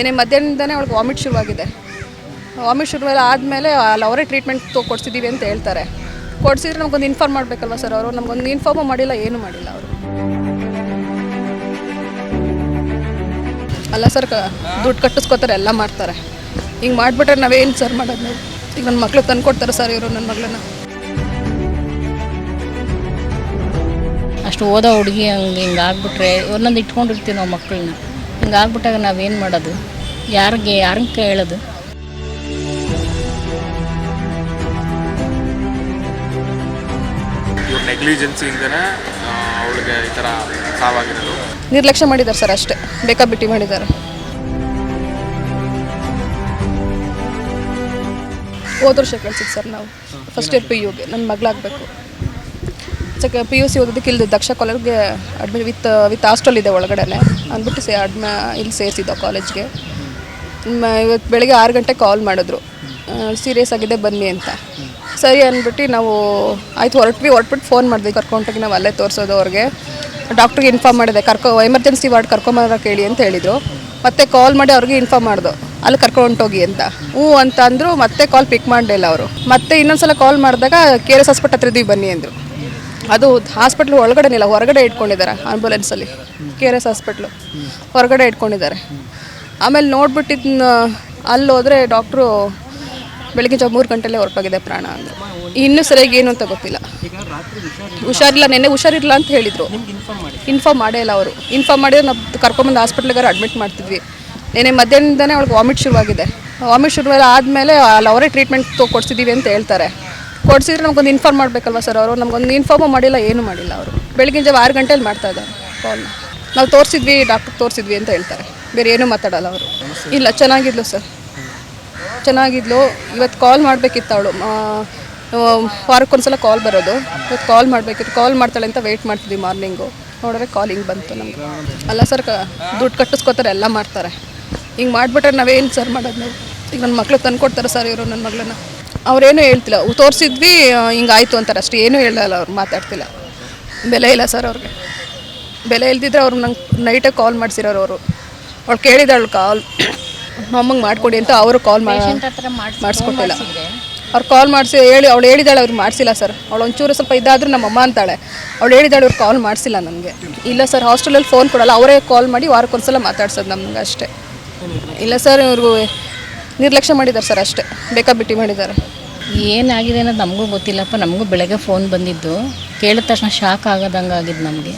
ಏನೇ ಮಧ್ಯಾಹ್ನದಿಂದನೇ ಅವಳಿಗೆ ವಾಮಿಟ್ ಶುರುವಾಗಿದೆ. ವಾಮಿಟ್ ಶುರುವೆಲ್ಲ ಆದಮೇಲೆ ಅಲ್ಲಿ ಅವರೇ ಟ್ರೀಟ್ಮೆಂಟ್ ತೊ ಕೊಡ್ಸಿದ್ದೀವಿ ಅಂತ ಹೇಳ್ತಾರೆ. ಕೊಡಿಸಿದ್ರೆ ನಮಗೊಂದು ಇನ್ಫಾರ್ಮ್ ಮಾಡಬೇಕಲ್ವ ಸರ್ ಅವರು? ನಮಗೊಂದು ಇನ್ಫಾರ್ಮು ಮಾಡಿಲ್ಲ, ಏನೂ ಮಾಡಿಲ್ಲ ಅವರು. ಅಲ್ಲ ಸರ್ ದುಡ್ಡು ಕಟ್ಟಿಸ್ಕೋತಾರೆ, ಎಲ್ಲ ಮಾಡ್ತಾರೆ. ಹಿಂಗೆ ಮಾಡಿಬಿಟ್ರೆ ನಾವೇನು ಸರ್ ಮಾಡೋದು ಈಗ ನನ್ನ ಮಕ್ಳು ತಂದು ಕೊಡ್ತಾರೆ ಸರ್ ಇವರು ನನ್ನ ಮಗಳನ್ನ. ಅಷ್ಟು ಓದೋ ಹುಡುಗಿ ಹಂಗೆ ಹಿಂಗೆ ಆಗ್ಬಿಟ್ರೆ, ಒಂದೊಂದು ಇಟ್ಕೊಂಡಿರ್ತೀವಿ ನಾವು ಮಕ್ಕಳನ್ನ ಹಿಂಗೆ ಆಗ್ಬಿಟ್ಟಾಗ ನಾವೇನು ಮಾಡೋದು? ಯಾರಿಗೆ ಯಾರನ್ನ ಕೇಳೋದು? ಇವ್ರ ನೆಗ್ಲಿಜೆನ್ಸಿಯಿಂದನೇ ಅವಳಿಗೆ ಈ ಥರ ಸಾವಾಗಿರೋದು. ನಿರ್ಲಕ್ಷ್ಯ ಮಾಡಿದ್ದಾರೆ ಸರ್ ಅಷ್ಟೇ. ಬೇಕಾಬಿಟ್ಟಿ ಮಾಡಿದ್ದಾರೆ. ಹೋದ ವರ್ಷ ಕಳ್ಸಿದ್ದು ಸರ್ ನಾವು. ಫಸ್ಟ್ ಇಯರ್ ಪಿ ಯುಗೆ ನನ್ನ ಮಗಳಾಗಬೇಕು. ಸೆಕೆ ಪಿ ಯು ಸಿ ಓದೋದಕ್ಕೆ ಇಲ್ಲಿ ದಕ್ಷ ಕಾಲೇಜ್ಗೆ ಅಡ್ಮಿಟ್ ವಿತ್ ವಿತ್ ಹಾಸ್ಟೆಲ್ ಇದೆ ಒಳಗಡೆನೆ. ಅಂದ್ಬಿಟ್ಟು ಸೇ ಅಡ್ಮ ಇಲ್ಲಿ ಸೇರಿಸಿದ್ದೋ ಕಾಲೇಜ್ಗೆ ಇವತ್ತು ಬೆಳಗ್ಗೆ ಆರು ಗಂಟೆ ಕಾಲ್ ಮಾಡಿದ್ರು. ಸೀರಿಯಸ್ ಆಗಿದೆ, ಬನ್ನಿ ಅಂತ. ಸರಿ ಅಂದ್ಬಿಟ್ಟು ನಾವು ಆಯ್ತು, ಹೊರಟ್ವಿ. ಹೊರಟ್ಬಿಟ್ಟು ಫೋನ್ ಮಾಡಿದ್ವಿ. ಕರ್ಕೊಂಡೋಗಿ ನಾವು ಅಲ್ಲೇ ತೋರಿಸೋದು ಅವ್ರಿಗೆ. ಡಾಕ್ಟ್ರಿಗೆ ಇನ್ಫಾರ್ಮ್ ಮಾಡಿದೆ. ಕರ್ಕೊ ಎಮರ್ಜೆನ್ಸಿ ವಾರ್ಡ್ ಕರ್ಕೊಂಬರೋಕೆ ಹೇಳಿ ಅಂತ ಹೇಳಿದರು. ಮತ್ತೆ ಕಾಲ್ ಮಾಡಿ ಅವ್ರಿಗೆ ಇನ್ಫಾರ್ಮ್ ಮಾಡ್ದು. ಅಲ್ಲಿ ಕರ್ಕೊಂಡೋಗಿ ಅಂತ. ಹ್ಞೂ ಅಂತ ಅಂದರು. ಮತ್ತೆ ಕಾಲ್ ಪಿಕ್ ಮಾಡಲಿಲ್ಲ ಅವರು. ಮತ್ತೆ ಇನ್ನೊಂದ್ಸಲ ಕಾಲ್ ಮಾಡಿದಾಗ ಕೆ ಎಸ್ ಹಾಸ್ಪಿಟಲ್ ಹತ್ರ ಇದ್ದೀವಿ ಬನ್ನಿ ಅಂದರು. ಅದು ಹಾಸ್ಪಿಟ್ಲ್ ಒಳಗಡೆನಿಲ್ಲ ಹೊರಗಡೆ ಇಟ್ಕೊಂಡಿದ್ದಾರೆ ಆ್ಯಂಬುಲೆನ್ಸಲ್ಲಿ ಕೆ ಆರ್ ಎಸ್ ಹಾಸ್ಪಿಟ್ಲು ಹೊರಗಡೆ ಇಟ್ಕೊಂಡಿದ್ದಾರೆ. ಆಮೇಲೆ ನೋಡ್ಬಿಟ್ಟಿದ್ನ ಅಲ್ಲಿ ಹೋದರೆ ಡಾಕ್ಟ್ರು ಬೆಳಗ್ಗೆ ಜಾಬ್ ಮೂರು ಗಂಟೆಲ್ಲೇ ಹೊರಟೋಗಿದೆ ಪ್ರಾಣ ಅಂದರು ಇನ್ನೂ ಸರಿಯಾಗಿ ಏನು ಅಂತ ಗೊತ್ತಿಲ್ಲ. ಹುಷಾರಿಲ್ಲ, ನೆನ್ನೆ ಹುಷಾರಿಲ್ಲ ಅಂತ ಹೇಳಿದರು. ಇನ್ಫಾರ್ಮ್ ಮಾಡೇ ಇಲ್ಲ ಅವರು. ಇನ್ಫಾರ್ಮ್ ಮಾಡಿದ್ರೆ ನಾವು ಕರ್ಕೊಂಬಂದು ಹಾಸ್ಪಿಟ್ಲಿಗಾರ ಅಡ್ಮಿಟ್ ಮಾಡ್ತಿದ್ವಿ. ನೆನ್ನೆ ಮಧ್ಯಾಹ್ನದಿಂದನೇ ಅವ್ಳಿಗೆ ವಾಮಿಟ್ ಶುರುವಾಗಿದೆ. ವಾಮಿಟ್ ಶುರುವಾದ ಆದಮೇಲೆ ಅಲ್ಲಿ ಅವರೇ ಟ್ರೀಟ್ಮೆಂಟ್ ಕೊಡ್ಸಿದ್ದೀವಿ ಅಂತ ಹೇಳ್ತಾರೆ. ಕೊಡಿಸಿದ್ರೆ ನಮ್ಗೊಂದು ಇನ್ಫಾರ್ಮ್ ಮಾಡಬೇಕಲ್ವ ಸರ್ ಅವರು? ನಮ್ಗೊಂದು ಇನ್ಫಾರ್ಮ್ ಮಾಡಿಲ್ಲ, ಏನೂ ಮಾಡಿಲ್ಲ ಅವರು. ಬೆಳಗಿನ ಜಾವ ಆರು ಗಂಟೆಯಲ್ಲಿ ಮಾಡ್ತಾ ಇದ್ದಾರೆ ಕಾಲ್ನ ನಾವು ತೋರಿಸಿದ್ವಿ ಡಾಕ್ಟರ್ ತೋರಿಸಿದ್ವಿ ಅಂತ ಹೇಳ್ತಾರೆ. ಬೇರೆ ಏನೂ ಮಾತಾಡಲ್ಲ ಅವರು. ಇಲ್ಲ, ಚೆನ್ನಾಗಿದ್ಲು ಸರ್ ಚೆನ್ನಾಗಿದ್ಲು. ಇವತ್ತು ಕಾಲ್ ಮಾಡಬೇಕಿತ್ತು ಅವಳು. ವಾರಕ್ಕೊಂದ್ಸಲ ಕಾಲ್ ಬರೋದು. ಇವತ್ತು ಕಾಲ್ ಮಾಡಬೇಕಿತ್ತು. ಕಾಲ್ ಮಾಡ್ತಾಳೆ ಅಂತ ವೆಯ್ಟ್ ಮಾಡ್ತಿದ್ವಿ ಮಾರ್ನಿಂಗು ನೋಡಿದ್ರೆ ಕಾಲ್ ಹಿಂಗೆ ಬಂತು ನಮಗೆ. ಅಲ್ಲ ಸರ್ ದುಡ್ಡು ಕಟ್ಟಿಸ್ಕೋತಾರೆ, ಎಲ್ಲ ಮಾಡ್ತಾರೆ. ಹಿಂಗೆ ಮಾಡಿಬಿಟ್ರೆ ನಾವೇನು ಸರ್ ಮಾಡೋದು ಈಗ ನನ್ನ ಮಕ್ಳು ತಂದು ಕೊಡ್ತಾರೆ ಸರ್ ಇವರು ನನ್ನ ಮಗಳನ್ನ. ಅವ್ರೇನು ಹೇಳ್ತಿಲ್ಲ. ತೋರಿಸಿದ್ವಿ ಹಿಂಗಾಯ್ತು ಅಂತಾರೆ ಅಷ್ಟೇ. ಏನೂ ಹೇಳಲ್ಲ ಅವ್ರು ಮಾತಾಡ್ತಿಲ್ಲ. ಬೆಲೆ ಇಲ್ಲ ಸರ್ ಅವ್ರಿಗೆ. ಬೆಲೆ ಇಲ್ದಿದ್ರೆ ಅವ್ರು ನಂಗೆ ನೈಟೇ ಕಾಲ್ ಮಾಡಿಸಿರೋರು ಅವರು. ಅವ್ಳು ಕೇಳಿದಳು ಕಾಲ್. ಅಮ್ಮಂಗೆ ಮಾಡಿಕೊಡಿ ಅಂತ ಅವರು ಕಾಲ್ ಮಾಡಿ ಮಾಡಿಸ್ಕೊಟ್ಟಿಲ್ಲ. ಅವ್ರು ಕಾಲ್ ಮಾಡಿಸಿ ಹೇಳಿ ಅವಳು ಹೇಳಿದಾಳೆ ಅವ್ರು ಮಾಡಿಸಿಲ್ಲ ಸರ್. ಅವಳು ಒಂಚೂರು ಸ್ವಲ್ಪ ಇದಾದರೂ ನಮ್ಮ ಅಮ್ಮ ಅಂತಾಳೆ. ಅವಳು ಹೇಳಿದಾಳೆ ಅವ್ರು ಕಾಲ್ ಮಾಡಿಸಿಲ್ಲ ನನಗೆ. ಇಲ್ಲ ಸರ್ ಹಾಸ್ಟೆಲಲ್ಲಿ ಫೋನ್ ಕೊಡಲ್ಲ. ಅವರೇ ಕಾಲ್ ಮಾಡಿ ವಾರಕ್ಕೊಂದ್ಸಲ ಮಾತಾಡ್ಸೋದು ನಮ್ಗೆ ಅಷ್ಟೇ ಇಲ್ಲ ಸರ್ ಇವ್ರಿಗೂ ನಿರ್ಲಕ್ಷ್ಯ ಮಾಡಿದ್ದಾರೆ ಸರ್ ಅಷ್ಟೇ. ಬೇಕಾಬಿಟ್ಟಿ ಮಾಡಿದ್ದಾರೆ? ಏನಾಗಿದೆ ಅನ್ನೋದು ನಮಗೂ ಗೊತ್ತಿಲ್ಲಪ್ಪ. ನಮಗೂ ಬೆಳಗ್ಗೆ ಫೋನ್ ಬಂದಿದ್ದು. ಕೇಳಿದ ತಕ್ಷಣ ಶಾಕ್ ಆಗೋದಂಗೆ ಆಗಿದ್ದು ನಮಗೆ.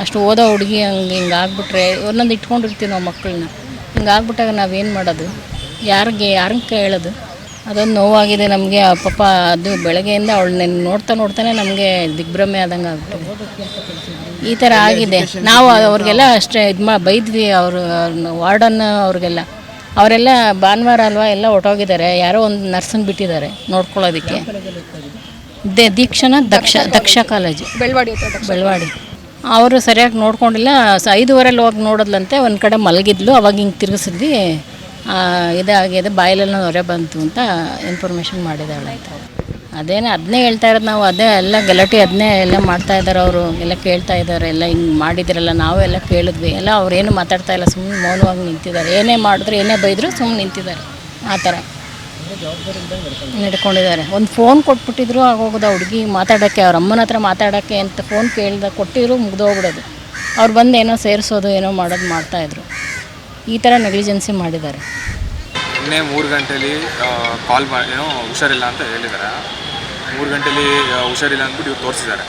ಅಷ್ಟು ಓದೋ ಹುಡುಗಿ ಹಂಗೆ ಹಿಂಗೆ ಆಗ್ಬಿಟ್ರೆ ಒಂದೊಂದು ಇಟ್ಕೊಂಡಿರ್ತೀವಿ ನಾವು ಮಕ್ಕಳನ್ನ. ಹಿಂಗೆ ಆಗ್ಬಿಟ್ಟಾಗ ನಾವೇನು ಮಾಡೋದು? ಯಾರಿಗೆ, ಯಾರನ್ನ ಕೇಳೋದು? ಅದೊಂದು ನೋವಾಗಿದೆ ನಮಗೆ. ಪಾಪ ಅದು ಬೆಳಗ್ಗೆಯಿಂದ ಅವಳನ್ನ ನೋಡ್ತಾ ನೋಡ್ತಾನೆ ನಮಗೆ ದಿಗ್ಭ್ರಮೆ ಆದಂಗೆ ಆಗ್ಬಿಟ್ಟು ಈ ಥರ ಆಗಿದೆ. ನಾವು ಅವ್ರಿಗೆಲ್ಲ ಅಷ್ಟೇ ಇದು ಮಾ ಬೈದ್ವಿ. ಅವರು ವಾರ್ಡನ್ ಅವ್ರಿಗೆಲ್ಲ. ಅವರೆಲ್ಲ ಭಾನುವಾರ ಅಲ್ವಾ ಎಲ್ಲ ಹೊಟ್ಟೋಗಿದ್ದಾರೆ ಯಾರೋ ಒಂದು ನರ್ಸನ್ನು ಬಿಟ್ಟಿದ್ದಾರೆ ನೋಡ್ಕೊಳ್ಳೋದಕ್ಕೆ. ದೇ ದೀಕ್ಷಣ ದಕ್ಷ ದಕ್ಷ ಕಾಲೇಜು. ಬೆಳವಾಡಿ. ಬೆಳವಾಡಿ. ಅವರು ಸರಿಯಾಗಿ ನೋಡ್ಕೊಂಡಿಲ್ಲ. ಸ ಐದುವರೆಲ್ಲಿ ಹೋಗಿ ನೋಡಿದ್ಲಂತೆ ಒಂದು ಕಡೆ ಮಲಗಿದ್ಲು. ಅವಾಗ ಹಿಂಗೆ ತಿರುಗಿಸಿದ್ವಿ. ಇದಾಗಿದೆ ಬಾಯಲೆಲ್ಲ ನೊರೆ ಬಂತು ಅಂತ ಇನ್ಫಾರ್ಮೇಷನ್ ಮಾಡಿದ್ದಾಳೆ ಅದೇನೇ ಅದನ್ನೇ ಹೇಳ್ತಾ ಇರೋದು ನಾವು, ಅದೇ ಎಲ್ಲ ಗಲಾಟೆ ಅದನ್ನೇ ಎಲ್ಲ ಮಾಡ್ತಾ ಇದ್ದಾರೆ ಅವರು, ಎಲ್ಲ ಕೇಳ್ತಾ ಇದ್ದಾರೆ, ಎಲ್ಲ ಹಿಂಗೆ ಮಾಡಿದಿರಲ್ಲ ನಾವು ಎಲ್ಲ ಕೇಳಿದ್ವಿ, ಎಲ್ಲ ಅವ್ರೇನು ಮಾತಾಡ್ತಾ ಇಲ್ಲ ಸುಮ್ಮನೆ ಮೌನವಾಗಿ ನಿಂತಿದ್ದಾರೆ, ಏನೇ ಮಾಡಿದ್ರು, ಏನೇ ಬೈದರೂ ಸುಮ್ಮನೆ ನಿಂತಿದ್ದಾರೆ, ಆ ಥರ. ನಡ್ಕೊಂಡಿದ್ದಾರೆ. ಒಂದು ಫೋನ್ ಕೊಟ್ಬಿಟ್ಟಿದ್ರು ಆಗೋಗೋದು ಹುಡುಗಿ ಮಾತಾಡೋಕ್ಕೆ, ಅವ್ರ ಅಮ್ಮನ ಹತ್ರ ಮಾತಾಡೋಕ್ಕೆ ಅಂತ ಫೋನ್ ಕೇಳ್ದ, ಕೊಟ್ಟಿದ್ರು ಮುಗ್ದೋಗ್ಬಿಡೋದು. ಅವ್ರು ಬಂದು ಏನೋ ಸೇರಿಸೋದು, ಏನೋ ಮಾಡೋದು ಮಾಡ್ತಾಯಿದ್ರು ಈ ಥರ ನೆಗ್ಲಿಜೆನ್ಸಿ ಮಾಡಿದ್ದಾರೆ. ಮೂರು ಗಂಟೆಯಲ್ಲಿ ಕಾಲ್ ಮಾಡಿ ಏನೋ ಹುಷಾರಿಲ್ಲ ಅಂತ ಹೇಳಿದ್ದಾರೆ. ಮೂರು ಗಂಟೆಲಿ ಹುಷಾರಿಲ್ಲ ಅಂದ್ಬಿಟ್ಟು ಇವ್ರು ತೋರಿಸಿದ್ದಾರೆ.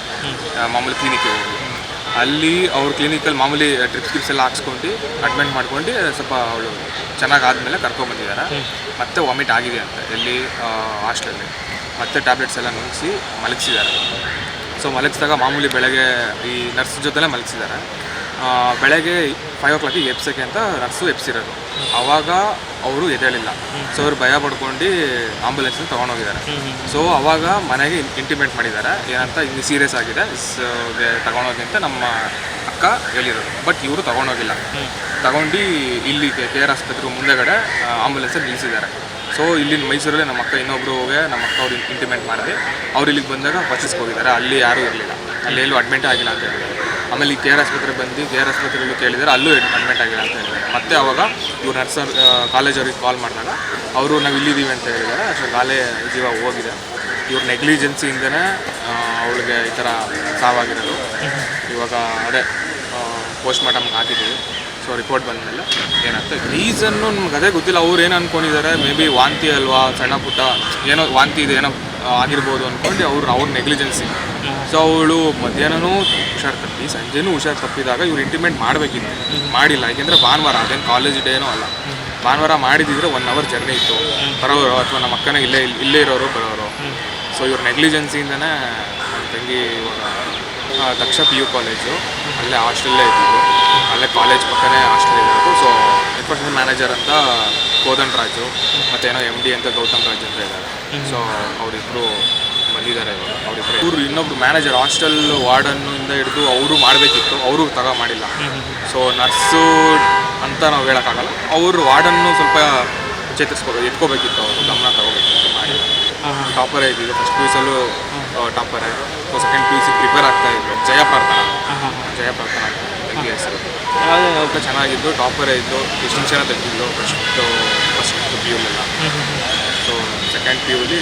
ಮಾಮೂಲಿ ಕ್ಲಿನಿಕ್ ಹೋಗಿ. ಅಲ್ಲಿ ಅವ್ರ ಕ್ಲಿನಿಕಲ್ಲಿ ಮಾಮೂಲಿ ಟ್ರಿಪ್ ಗಿಪ್ಸ್ ಎಲ್ಲ ಹಾಕ್ಸ್ಕೊಂಡು ಅಡ್ಮಿಟ್ ಮಾಡ್ಕೊಂಡು ಸ್ವಲ್ಪ ಅವಳು ಚೆನ್ನಾಗಿ ಆದಮೇಲೆ ಕರ್ಕೊಂಬಂದಿದ್ದಾರೆ ಮತ್ತೆ ವಾಮಿಟ್ ಆಗಿದೆ ಅಂತ ಎಲ್ಲಿ ಹಾಸ್ಟೆಲಲ್ಲಿ ಮತ್ತೆ ಟ್ಯಾಬ್ಲೆಟ್ಸ್ ಎಲ್ಲ ನುಂಗಿಸಿ ಮಲಗಿಸಿದ್ದಾರೆ. ಸೊ ಮಲಗಿಸಿದಾಗ ಮಾಮೂಲಿ ಬೆಳಗ್ಗೆ ಈ ನರ್ಸ್ ಜೊತೆಲೇ ಮಲಗಿಸಿದ್ದಾರೆ. ಬೆಳಗ್ಗೆ ಫೈವ್ ಓ ಕ್ಲಾಕಿಗೆ ಎಪ್ಸಕ್ಕೆ ಅಂತ ನರ್ಸು ಎಪ್ಸಿರೋದು ಆವಾಗ ಅವರು ಎದ್ದೇಳಿಲ್ಲ. ಸೊ ಅವ್ರು ಭಯ ಪಡ್ಕೊಂಡು ಆಂಬುಲೆನ್ಸ್ ತೊಗೊಂಡೋಗಿದ್ದಾರೆ. ಸೊ ಅವಾಗ ಮನೆಗೆ ಇಂಟಿಮೇಟ್ ಮಾಡಿದ್ದಾರೆ. ಏನಂತ ಹಿಂಗೆ ಸೀರಿಯಸ್ ಆಗಿದೆ. ಸೊ ತಗೊಂಡೋಗಿ ಅಂತ ನಮ್ಮ ಅಕ್ಕ ಹೇಳಿರೋದು. ಬಟ್ ಇವರು ತಗೊಂಡೋಗಿಲ್ಲ. ತಗೊಂಡು ಇಲ್ಲಿ ಕೆ ಆರ್ ಆಸ್ಪತ್ರೆ ಮುಂದೆಗಡೆ ಆಂಬುಲೆನ್ಸಲ್ಲಿ ನಿಲ್ಲಿಸಿದ್ದಾರೆ ಸೊ ಇಲ್ಲಿ ಮೈಸೂರಲ್ಲೇ ನಮ್ಮ ಅಕ್ಕ ಇನ್ನೊಬ್ರು ಹೋಗಿ ನಮ್ಮ ಅಕ್ಕ ಅವ್ರು ಇಂಟಿಮೇಟ್ ಮಾಡಿದೆ. ಅವ್ರು ಇಲ್ಲಿಗೆ ಬಂದಾಗ ಪರ್ಚೇಸ್ಗೆ ಹೋಗಿದ್ದಾರೆ. ಅಲ್ಲಿ ಯಾರೂ ಇರಲಿಲ್ಲ. ಅಲ್ಲಿ ಎಲ್ಲೂ ಅಡ್ಮಿಟ್ ಆಗಿಲ್ಲ ಅಂತ ಹೇಳಿದ್ರು ಆಮೇಲೆ ಈ ಕೆ ಆರ್ ಆಸ್ಪತ್ರೆ ಬಂದು ಕೆ ಆರ್ ಆಸ್ಪತ್ರೆಯಲ್ಲಿ ಕೇಳಿದರೆ ಅಲ್ಲೂ ಅಡ್ಮಿಟ್ ಆಗಿದೆ ಅಂತ ಹೇಳಿದ್ದಾರೆ. ಮತ್ತೆ ಅವಾಗ ಇವ್ರು ನರ್ಸರ್ ಕಾಲೇಜವ್ರಿಗೆ ಕಾಲ್ ಮಾಡಿದಾಗ ಅವರು ನಾವು ಇಲ್ಲಿದ್ದೀವಿ ಅಂತ ಹೇಳಿದ್ದಾರೆ. ಅಷ್ಟು ಕಾಲೇ ಜೀವ ಹೋಗಿದೆ. ಇವ್ರ ನೆಗ್ಲಿಜೆನ್ಸಿಯಿಂದನೇ ಅವಳಿಗೆ ಈ ಥರ ಸಾವಾಗಿರೋದು. ಇವಾಗ ಅದೇ ಪೋಸ್ಟ್ ಮಾರ್ಟಮ್ಗೆ ಹಾಕಿದ್ದೀವಿ. ಸೊ ರಿಪೋರ್ಟ್ ಬಂದಮೇಲೆ ಏನಾಗ್ತದೆ ರೀಸನ್ನು ನಮ್ಗೆ ಅದೇ ಗೊತ್ತಿಲ್ಲ. ಅವ್ರು ಏನು ಅಂದ್ಕೊಂಡಿದ್ದಾರೆ ಮೇ ಬಿ ವಾಂತಿ ಅಲ್ವಾ, ಸಣ್ಣ ಪುಟ್ಟ, ಏನೋ ವಾಂತಿ ಇದೆ, ಏನೋ ಆಗಿರ್ಬೋದು ಅಂದ್ಕೊಂಡು ಅವ್ರು, ಅವ್ರ ನೆಗ್ಲಿಜೆನ್ಸಿ ಸೊ ಅವಳು ಮಧ್ಯಾಹ್ನನೂ ಹುಷಾರು ತಪ್ಪಿ, ಸಂಜೆನೂ ಹುಷಾರು ತಪ್ಪಿದಾಗ ಇವ್ರು ಇಂಟಿಮೇಟ್ ಮಾಡಬೇಕಿತ್ತು. ಮಾಡಿಲ್ಲ, ಯಾಕೆಂದರೆ ಭಾನುವಾರ ಅದೇನು ಕಾಲೇಜ್ ಡೇನೂ ಅಲ್ಲ. ಭಾನುವಾರ ಮಾಡಿದಿದ್ರೆ ಒನ್ ಅವರ್ ಜರ್ನಿ ಇತ್ತು. ಬರೋರು ಅಥವಾ ನಮ್ಮ ಅಕ್ಕನ ಇಲ್ಲೇ ಇಲ್ಲೇ ಇರೋರು, ಬರೋರು. ಸೊ ಇವ್ರ ನೆಗ್ಲಿಜೆನ್ಸಿಯಿಂದನೇ ನನ್ನ ತಂಗಿ ದಕ್ಷ ಪಿ ಯು ಕಾಲೇಜು ಅಲ್ಲೇ ಹಾಸ್ಟೆಲ್ಲೇ ಇದ್ದಿದ್ದು. ಅಲ್ಲೇ ಕಾಲೇಜ್ ಪಕ್ಕನೇ ಹಾಸ್ಟೆಲ್ ಇರೋದು. ಸೊ ಎನ್ಫೋರ್ಸ್ಮೆಂಟ್ ಮ್ಯಾನೇಜರ್ ಅಂತ ಕೋದನ್ ರಾಜು, ಮತ್ತೇನೋ ಎಂ ಡಿ ಅಂತ ಗೌತಮ್ ರಾಜ್ ಅಂತ ಇದ್ದಾರೆ. ಸೊ ಅವರಿಬ್ಬರು ಬಂದಿದ್ದಾರೆ ಇವಾಗ. ಅವರಿಬ್ಬರು ಇವರು ಇನ್ನೊಬ್ರು ಮ್ಯಾನೇಜರ್ ಹಾಸ್ಟೆಲ್ ವಾರ್ಡನ್ನಿಂದ ಹಿಡಿದು ಅವರು ಮಾಡಬೇಕಿತ್ತು. ಅವರು ತಗ ಮಾಡಿಲ್ಲ. ಸೊ ನರ್ಸು ಅಂತ ನಾವು ಹೇಳೋಕ್ಕಾಗಲ್ಲ. ಅವರು ವಾರ್ಡನ್ನು ಸ್ವಲ್ಪ ಚೇತರಿಸ್ಕೋಬೇಕು ಇಟ್ಕೋಬೇಕಿತ್ತು ಅವರು. ಗಮನ ತಗೋಬೇಕಿತ್ತು. ಮಾಡಿಲ್ಲ ಟಾಪರೇ ಇದ್ದಿದ್ದು. ಫಸ್ಟ್ ಪಿ ಯು ಸಲ್ಲೂ ಟಾಪರೇ. ಸೆಕೆಂಡ್ ಪಿ ಯು ಪ್ರಿಪೇರ್ ಆಗ್ತಾ ಇದ್ದರು ಜಯ ಪ್ರಾರ್ಥನಾ. ಜಯ ಚೆನ್ನಾಗಿದ್ದು, ಟಾಪರೇ ಇದ್ದು ಡಿಸ್ಟಿಂಕ್ಷನ್ ತೆಗೆದಿದ್ದು ಫಸ್ಟ್ ಫಸ್ಟ್ ಪಿ ಯುಲೆಲ್ಲ ಸೊ ಸೆಕೆಂಡ್ ಪಿ ಯುಲಿ